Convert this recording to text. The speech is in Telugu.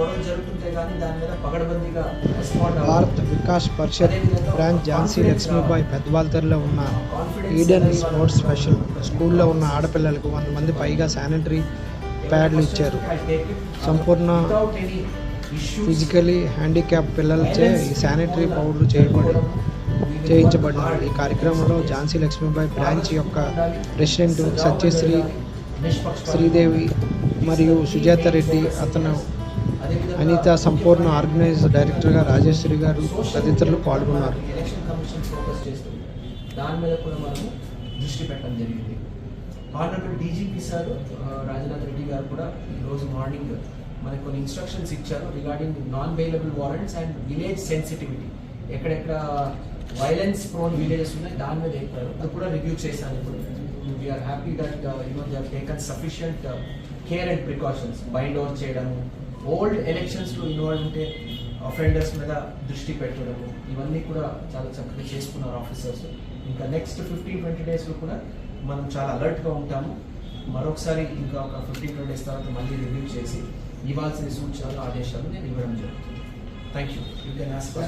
గొడవలు జరుగుతుంటే కానీ దాని మీద పగడబందీగా రెస్పాండ్ భారత్ వికాస్ పరిషత్ బ్రాంచ్ ఝాన్సీ లక్ష్మీబాయి పెద్దవాల్తర్లో ఉన్న ఈడెన్ స్పోర్ట్స్ స్పెషల్ స్కూల్లో ఉన్న ఆడపిల్లలకు వంద మంది పైగా శానిటరీ ప్యాడ్లు ఇచ్చారు. సంపూర్ణ ఫిజికలీ హ్యాండిక్యాప్ పిల్లలచే ఈ శానిటరీ పౌడర్ చేయబడి చేయించబడినది ఈ కార్యక్రమంలో ఝాన్సీ లక్ష్మీబాయి బ్రాంచ్ యొక్క ప్రెసిడెంట్ సత్యశ్రీ శ్రీదేవి మరియు సుజాత రెడ్డి అతను అనిత సంపూర్ణ ఆర్గనైజ్ డైరెక్టర్గా రాజేశ్వరి గారు తదితరులు పాల్గొన్నారు. ఎలక్షన్ కమిషన్ చేస్తుంది దాని మీద కూడా మనము దృష్టి పెట్టడం జరిగింది. Honourable DGP sir Rajnath Reddy garu కూడా ఈరోజు మార్నింగ్ మనకు కొన్ని ఇన్స్ట్రక్షన్స్ ఇచ్చారు regarding non bailable warrants and village sensitivity ఎక్కడెక్కడ వైలెన్స్ ప్రోన్ విలేజెస్ ఉన్నాయి దాని మీద చెప్పారు. అది కూడా రివ్యూ చేశాను ఇప్పుడు. We are happy that you know they taken sufficient care and precautions bind over చేయడము ఓల్డ్ ఎలక్షన్స్లో ఇన్వాల్వ్ ఉంటే అఫెండర్స్ మీద దృష్టి పెట్టడము ఇవన్నీ కూడా చాలా చక్కగా చేసుకున్నారు ఆఫీసర్స్ ఇంకా నెక్స్ట్ ఫిఫ్టీన్ ట్వంటీ డేస్లో కూడా మనం చాలా అలర్ట్గా ఉంటాము. మరొకసారి ఇంకా ఒక ఫిఫ్టీన్ ట్వంటీ డేస్ తర్వాత మళ్ళీ రివ్యూ చేసి ఇవ్వాల్సిన సూచనలు ఆదేశాలు నేను ఇవ్వడం జరుగుతుంది. Thank you you can ask